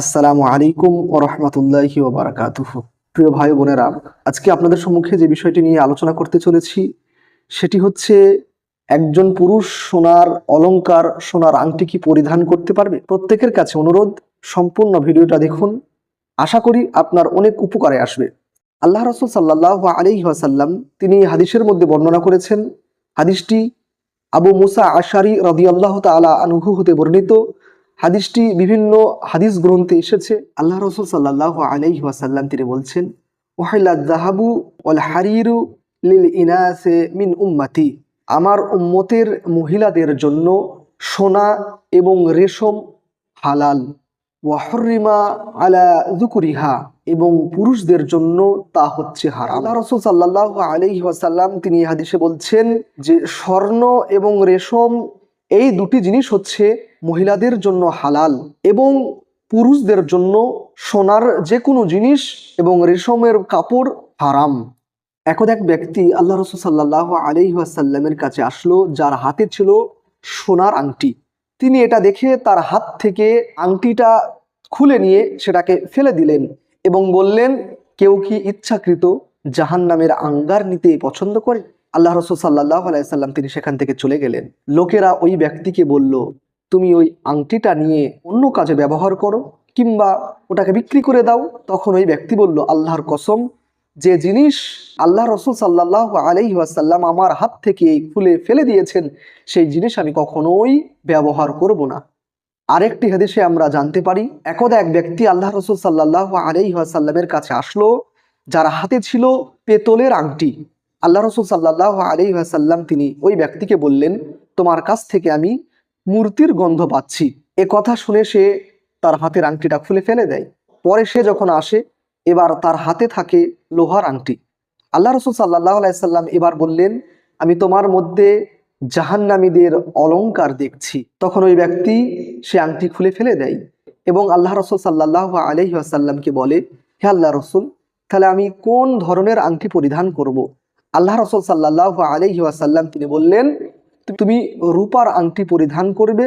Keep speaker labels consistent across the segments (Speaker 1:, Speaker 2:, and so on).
Speaker 1: আসসালামু আলাইকুম ও রহমতুল্লাহি ওবরাকাতুহ প্রিয় ভাই বোনেরা, আজকে আপনাদের সম্মুখে যে বিষয়টি নিয়ে আলোচনা করতে চলেছি, সেটি হচ্ছে একজন পুরুষ সোনার অলংকার, সোনার আংটি কি পরিধান করতে পারবে? প্রত্যেকের কাছে অনুরোধ, সম্পূর্ণ ভিডিওটা দেখুন। আশা করি আপনার অনেক উপকারে আসবে। আল্লাহ রসুল সাল্লাহ আলি ওয়াসাল্লাম তিনি হাদিসের মধ্যে বর্ণনা করেছেন, হাদিসটি আবু মুসা আশারি রদিয়াল্লাহ তালা আনহু হতে বর্ণিত হাদিসটি বিভিন্ন হাদিস গ্রন্থে এসেছে। আল্লাহ রসুল সাল্লাহ আলাইহি ওয়াসাল্লাম তিনি বলছেন ওয়াহিলা জাহাবু ওয়াল হারিরু লিল ইনাসে মিন উম্মাতি। আমার উম্মতের মহিলাদের জন্য সোনা এবং রেশম হালাল। ওয়াহরিমা আলা জুকুরিহা এবং পুরুষদের জন্য তা হচ্ছে হারাম। আল্লাহ রসুল সাল্লাহ আলাইহি ওয়াসাল্লাম তিনি হাদিসে বলছেন যে, স্বর্ণ এবং রেশম এই দুটি জিনিস হচ্ছে মহিলাদের জন্য হালাল এবং পুরুষদের জন্য সোনার যে কোনো জিনিস এবং রেশমের কাপড় হারাম। একদ এক ব্যক্তি আল্লাহ রসুল সাল্লাহ আলিহাসাল্লামের কাছে আসলো, যার হাতে ছিল সোনার আংটি। তিনি এটা দেখে তার হাত থেকে আংটিটা খুলে নিয়ে সেটাকে ফেলে দিলেন এবং বললেন, কেউ কি ইচ্ছাকৃত জাহান নামের আঙ্গার নিতে পছন্দ করে? আল্লাহ রসুল সাল্লাহ আলাইসাল্লাম তিনি সেখান থেকে চলে গেলেন। লোকেরা ওই ব্যক্তিকে বলল, তুমি ওই আংটিটা নিয়ে অন্য কাজে ব্যবহার করো কিংবা ওটাকে বিক্রি করে দাও। তখন ওই ব্যক্তি বলল, আল্লাহর কসম, যে জিনিস আল্লাহ রসুল সাল্লাহ আলাইহি ওয়াসাল্লাম আমার হাত থেকে খুলে ফেলে দিয়েছেন, সেই জিনিস আমি কখনোই ব্যবহার করব না। আরেকটি হাদিসে আমরা জানতে পারি, একদা এক ব্যক্তি আল্লাহ রসুল সাল্লাহ আলাইহি ওয়াসাল্লামের কাছে আসলো, যার হাতে ছিল পেতলের আংটি। আল্লাহ রসুল সাল্লাহ আলি আসাল্লাম তিনি ওই ব্যক্তিকে বললেন, তোমার কাছ থেকে আমি মূর্তির গন্ধ পাচ্ছি। এ কথা শুনে সে তার হাতের আংটিটা খুলে ফেলে দেয়। পরে সে যখন আসে, এবার তার হাতে থাকে লোহার আংটি। আল্লাহ রসুল সাল্লাহ আলাইসাল্লাম এবার বললেন, আমি তোমার মধ্যে জাহান্নামীদের অলংকার দেখছি। তখন ওই ব্যক্তি সে আংটি খুলে ফেলে দেয় এবং আল্লাহ রসুল সাল্লাহ আলহি আসাল্লামকে বলে, হে আল্লাহ রসুল, তাহলে আমি কোন ধরনের আংটি পরিধান করব। আল্লাহ রসুল সাল্লাহ আলহি আসাল্লাম তিনি বললেন, তুমি রূপার আংটি পরিধান করবে,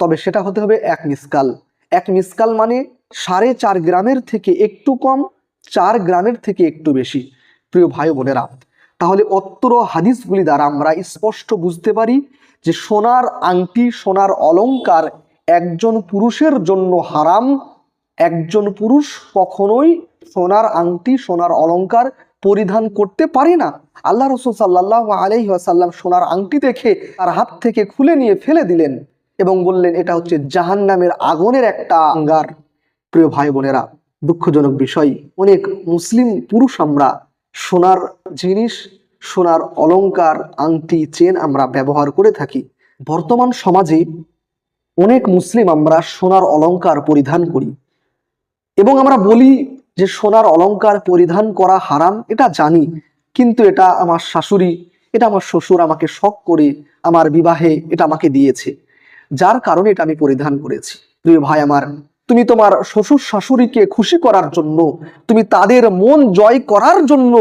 Speaker 1: তবে সেটা হতে হবে এক মিসকাল। এক মিসকাল মানে সাড়ে চার গ্রামের থেকে একটু কম, চার গ্রামের থেকে একটু বেশি। প্রিয় ভাই বোনেরা, তাহলে অত্র হাদিসগুলি দ্বারা আমরা স্পষ্ট বুঝতে পারি যে সোনার আংটি, সোনার অলংকার একজন পুরুষের জন্য হারাম, একজন পুরুষ কখনোই সোনার আংটি, সোনার অলংকার পরিধান করতে পারে না। আল্লাহ রসুল সাল্লাহ আলহি আসাল্লাম সোনার আংটি দেখে তার হাত থেকে খুলে নিয়ে ফেলে দিলেন এবং বললেন, এটা হচ্ছে জাহান নামের আগুনের একটা আঙ্গার। প্রিয় ভাই বোনেরা, দুঃখজনক বিষয়, অনেক মুসলিম পুরুষ আমরা সোনার জিনিস, সোনার অলঙ্কার আংটি, চেন আমরা ব্যবহার করে থাকি। বর্তমান সমাজে অনেক মুসলিম আমরা সোনার অলঙ্কার পরিধান করি। এবং আমরা বলি যে সোনার অলঙ্কার পরিধান করা হারাম, এটা জানি, কিন্তু এটা আমার শাশুড়ি, এটা আমার শ্বশুর আমাকে শখ করে আমার বিবাহে এটা আমাকে দিয়েছে। যার কারণে এটা আমি পরিধান করেছি। প্রিয় ভাই আমার, তুমি তোমার শ্বশুর শাশুড়িকে খুশি করার জন্য, তুমি তাদের মন জয় করার জন্য,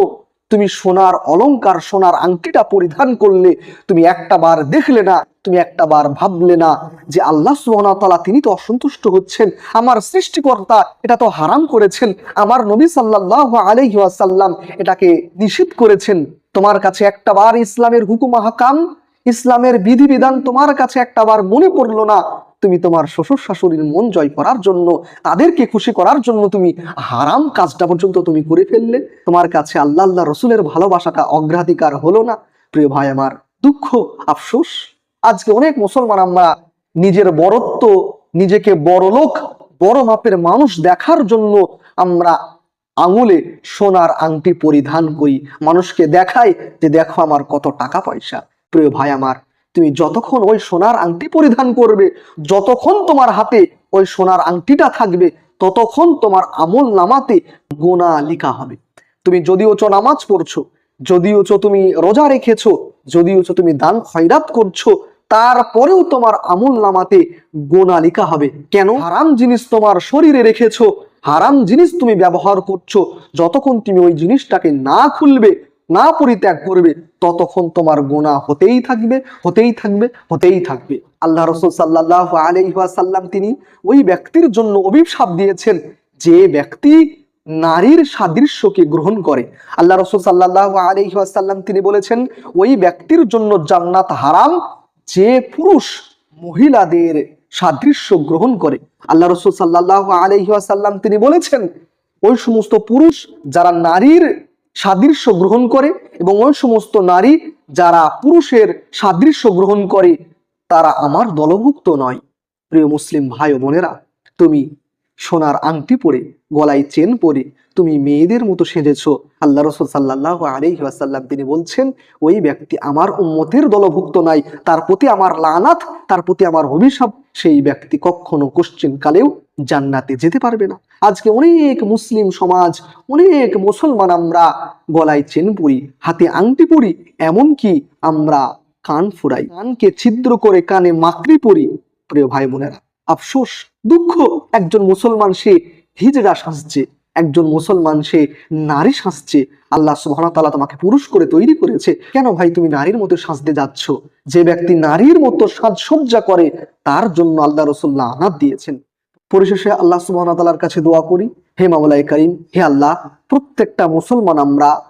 Speaker 1: তুমি সোনার অলংকার সোনার আংটিটা পরিধান করলে তুমি একটা বার দেখলে না তুমি একটা বার ভাবলে না যে আল্লাহ সুবহানাহু তিনি তো অসন্তুষ্ট হচ্ছেন, আমার সৃষ্টিকর্তা এটা তো হারাম করেছেন, আমার নবী সাল্লাল্লাহু আলাইহি ওয়াসাল্লাম এটাকে নিষেধ করেছেন, তোমার কাছে একটা বার ইসলামের হুকুম হাকাম, ইসলামের বিধিবিধান তোমার কাছে একটা বার মনে পড়ল না, তুমি তোমার শ্বশুর শাশুড়ির মন জয় করার জন্য, তাদেরকে খুশি করার জন্য তুমি হারাম কাজটা পর্যন্ত তুমি করে ফেললে, তোমার কাছে আল্লাহ আল্লাহ রসুলের ভালোবাসাটা অগ্রাধিকার হলো না, প্রিয় ভাই আমার, দুঃখ, আফসোস আজকে অনেক মুসলমান আমরা নিজের বড়ত্ব নিজেকে বড় লোক, বড় মাপের মানুষ দেখার জন্য আমরা আঙুলে সোনার আংটি পরিধান করি। মানুষকে দেখাই যে দেখো আমার কত টাকা পয়সা। প্রিয় ভাই আমার, তুমি যতক্ষণ ওই সোনার আংটি পরিধান করবে, যতক্ষণ তোমার হাতে ওই সোনার আংটিটা থাকবে, ততক্ষণ তোমার আমল নামাতে গোনা লিখা হবে। তুমি যদিও চ নামাজ পড়ছো, যদিও চ তুমি রোজা রেখেছো, যদিও চ তুমি দান খয়রাত করছ তারপরেও তোমার আমল নামাতে গোনা লিখা হবে। কেন? হারাম জিনিস তোমার শরীরে রেখেছো, হারাম জিনিস তুমি ব্যবহার করছ। যতক্ষণ তুমি ওই জিনিসটাকে না খুলবে, না পরিত্যাগ করবে, ততক্ষণ তোমার গোনা হতেই থাকবে হতেই থাকবে হতেই থাকবে। আল্লাহ রসুল সাল্লাহ আলহাসাল্লাম তিনি ওই ব্যক্তির জন্য অভিশাপ দিয়েছেন যে ব্যক্তি নারীর সাদৃশ্যকে গ্রহণ করে। আল্লাহ রসুল সাল্লাহ আলহাসাল্লাম তিনি বলেছেন, ওই ব্যক্তির জন্য জান্নাত হারাম যে পুরুষ মহিলাদের সাদৃশ্য গ্রহণ করে, আল্লাহ রসুল সাল্লাহ আলহাসাল্লাম তিনি বলেছেন, ওই সমস্ত পুরুষ যারা নারীর সাদৃশ্য গ্রহণ করে এবং ওই সমস্ত নারী যারা পুরুষের সাদৃশ্য গ্রহণ করে, তারা আমার দলভুক্ত নয়। প্রিয় মুসলিম ভাই ও বোনেরা, তুমি সোনার আংটি পরে, গলায় চেন পরে তুমি মেয়েদের মতো সেজেছ। আল্লাহ রসুল সাল্লাহ আলহি তিনি বলছেন, ওই ব্যক্তি আমার উম্মতের দলভুক্ত নাই, তার প্রতি আমার লানাত, তার প্রতি আমার অভিশাপ। সেই ব্যক্তি কখনো কোশ্চিন কালেও জান্নাতে যেতে পারবে না। আজকে অনেক মুসলিম সমাজ, অনেক মুসলমান আমরা গলায় চেন পরি, হাতে আংটি পরি, এমনকি আমরা কান ফুরাই, কানকে ছিদ্র করে কানে মাকড়ি পরি। প্রিয় ভাই বোনেরা, আফসোস, দুঃখ, একজন মুসলমান সে হিজড়া সাজছে। একজন মুসলমান, সে নারী সাজছে আল্লাহ সুবহান তাআলা তোমাকে পুরুষ করে তৈরি করেছে। কেন ভাই তুমি নারীর মতো সাজতে যাচ্ছ? যে ব্যক্তি নারীর মতো সাজসজ্জা করে, তার জন্য আল্লাহ রসুল্লাহ আনাদ দিয়েছেন। পরিশেষে আল্লাহ সুবহান তাআলার কাছে দোয়া করি, হে মামলাই করিম, হে আল্লাহ, প্রত্যেকটা মুসলমান আমরা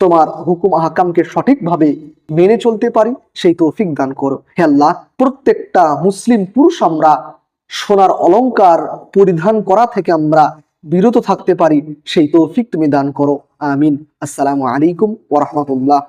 Speaker 1: তোমার হুকুম আহকামকে সঠিকভাবে মেনে চলতে পারি, সেই তৌফিক দান করো। হে আল্লাহ, প্রত্যেকটা মুসলিম পুরুষ আমরা সোনার অলংকার পরিধান করা থেকে আমরা বিরত থাকতে পারি সেই তৌফিক তুমি দান করো। আমিন। আসসালামু আলাইকুম ওরহমতুল্লাহ